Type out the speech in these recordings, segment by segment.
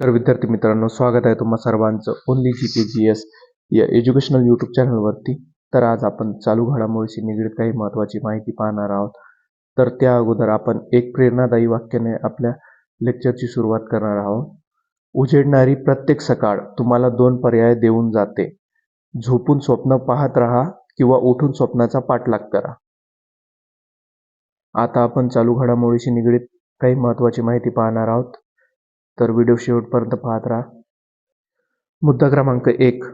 तर विद्यार्थी मित्रांनो स्वागत आहे तुम्हा सर्वांचं only G K G S या एज्युकेशनल यूट्यूब चॅनलवरती तर आज आपण चालू घडामोडीशी निगडीत काही महत्त्वाची माहिती पाहणार आहोत. तर त्या अगोदर आपण एक प्रेरणादायी वाक्याने आपल्या लेक्चरची सुरुवात करणार आहोत. उजेडणारी प्रत्येक सकाळ तुम्हाला दोन पर्याय देऊन जाते. झोपून स्वप्न पाहत राहा किंवा उठून स्वप्नाचा पाठलाग करा. आता आपण चालू घडामोडीशी निगडीत काही महत्त्वाची माहिती पाहणार आहोत. तर व्हिडिओ शेवटपर्यंत पाहत राहा. मुद्दा क्रमांक एक.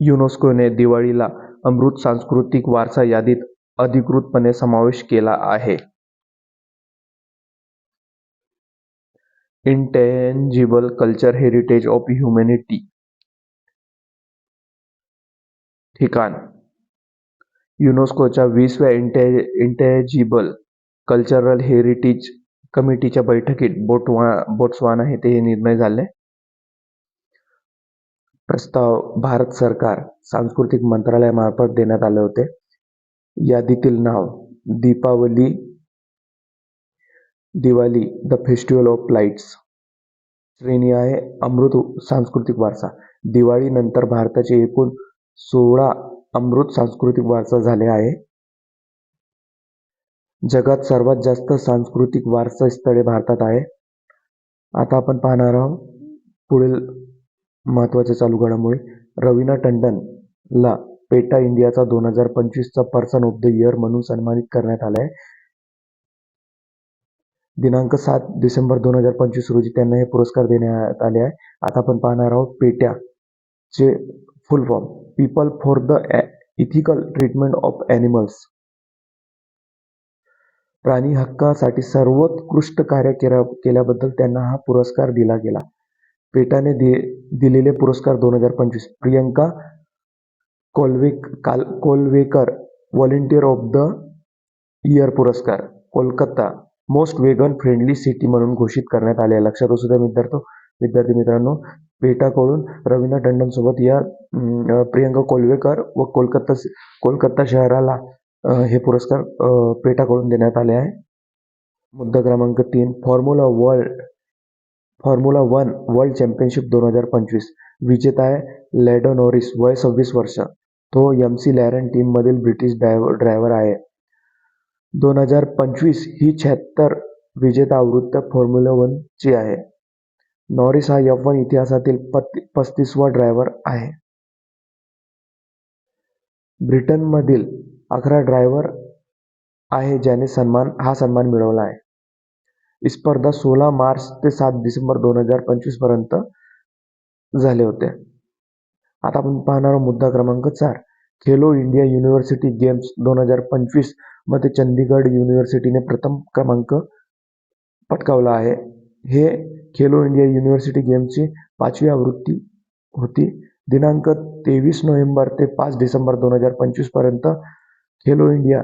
युनेस्कोने दिवाळीला अमृत सांस्कृतिक वारसा यादीत अधिकृतपणे समावेश केला आहे. Intangible culture heritage of humanity ठिकाण. युनेस्कोच्या वीसव्या इंटे इंटेजिबल कल्चरल हेरिटेज कमिटीच्या बैठकीत बोटवा बोट्सवाना येथे हे निर्णय झाले. प्रस्ताव भारत सरकार सांस्कृतिक मंत्रालयामार्फत देण्यात आले होते. यादीतील नाव Deepavali Diwali the festival of lights श्रेणी आहे अमृत सांस्कृतिक वारसा. दिवाळीनंतर भारताचे एकूण सोळा अमृत सांस्कृतिक वारसा झाले आहे. जगात सर्वात जास्त सांस्कृतिक वारसा स्थळे भारतात आहे. आता आपण पाहणार आहोत पुढील महत्त्वाच्या चालू घडामोडी. रवीना टंडनला पेटा इंडियाचा दोन हजार पंचवीसचा पर्सन ऑफ द इयर म्हणून सन्मानित करण्यात आला आहे दिनांक सात डिसेंबर दोन हजार पंचवीस रोजी त्यांना हे पुरस्कार देण्यात आले आहे. आता आपण पाहणार आहोत पेट्याचे full form. People for the ethical treatment of animals प्राणी हक्कासाठी सर्वोत्कृष्ट कार्य केल्या केल्याबद्दल त्यांना हा पुरस्कार दिला गेला. पेटाने दि दिलेले पुरस्कार दोन हजार पंचवीस. प्रियंका कोलवेक काल Kolwekar volunteer of the year पुरस्कार. Kolkata most vegan friendly city म्हणून घोषित करण्यात आले आहे लक्षात असू द्या विद्यार्थी विद्यार्थी मित्रांनो पेटाकडून रवीना टंडनसोबत या प्रियंका कोलवेकर व कोलकाता कोलकाता शहराला हे पुरस्कार पेटाकडून देण्यात आले आहे. मुद्दा क्रमांक तीन formula world formula one world championship दोन हजार पंचवीस. विजेता आहे लॅडो नॉरिस वय सव्वीस वर्ष. तो एम सी लॅरन टीममधील ब्रिटिश ड्रायव्हर ड्रायव्हर आहे. दोन हजार पंचवीस ही शहात्तर विजेता आवृत्त फॉर्म्युला वनची आहे. नॉरिस हा एफ वन इतिहासातील पत् पस्तीसवा ड्रायव्हर आहे. ब्रिटनमधील अकरा ड्रायव्हर आहे ज्याने सन्मान हा सन्मान मिळवला आहे. ही स्पर्धा सोळा मार्च ते सात डिसेंबर दोन हजार पंचवीसपर्यंत झाले होते. आता आपण पाहणार मुद्दा क्रमांक चार. खेलो इंडिया युनिव्हर्सिटी गेम्स दोन हजार पंचवीसमध्ये चंदीगड युनिव्हर्सिटीने प्रथम क्रमांक पटकावला आहे. हे खेलो इंडिया युनिव्हर्सिटी गेम्सची पाचवी आवृत्ती होती. दिनांक तेवीस नोव्हेंबर ते पाच डिसेंबर दोन हजार पंचवीसपर्यंत Khelo India.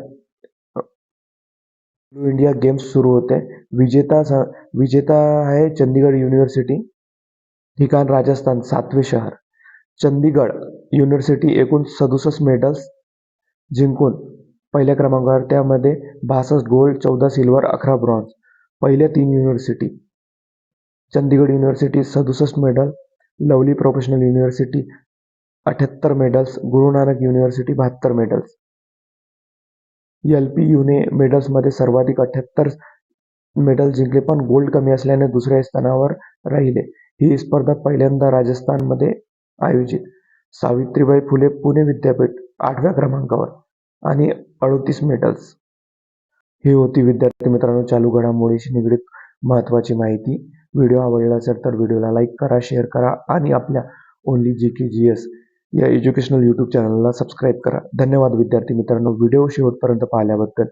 Khelo India games सुरू होते. विजेता स विजेता आहे चंदीगड युनिव्हर्सिटी ठिकाण राजस्थान सातवे शहर. चंदीगड युनिव्हर्सिटी एकूण सदुसष्ट मेडल्स जिंकून पहिल्या क्रमांकावर त्यामध्ये बासष्ट गोल्ड चौदा सिल्वर अकरा ब्रॉन्झ पहिल्या तीन युनिव्हर्सिटी चंदीगड युनिव्हर्सिटी सदुसष्ट मेडल लवली प्रोफेशनल युनिव्हर्सिटी अठ्याहत्तर मेडल्स गुरु नानक युनिव्हर्सिटी बहात्तर मेडल्स एल पी युने मेडल्समध्ये सर्वाधिक अठ्याहत्तर मेडल जिंकले पण गोल्ड कमी असल्याने दुसऱ्या स्थानावर राहिले. ही स्पर्धा पहिल्यांदा राजस्थानमध्ये आयोजित. सावित्रीबाई फुले पुणे विद्यापीठ आठव्या क्रमांकावर आणि अडतीस मेडल्स. ही होती विद्यार्थी मित्रांनो चालू घडामोडीशी निगडीत महत्त्वाची माहिती. व्हिडिओ आवडला असेल तर व्हिडिओला लाईक करा शेअर करा आणि आपल्या only G K G S या एज्युकेशनल यूट्यूब चॅनलला सबस्क्राईब करा. धन्यवाद विद्यार्थी मित्रांनो. व्हिडिओ शेवटपर्यंत पाहिल्याबद्दल.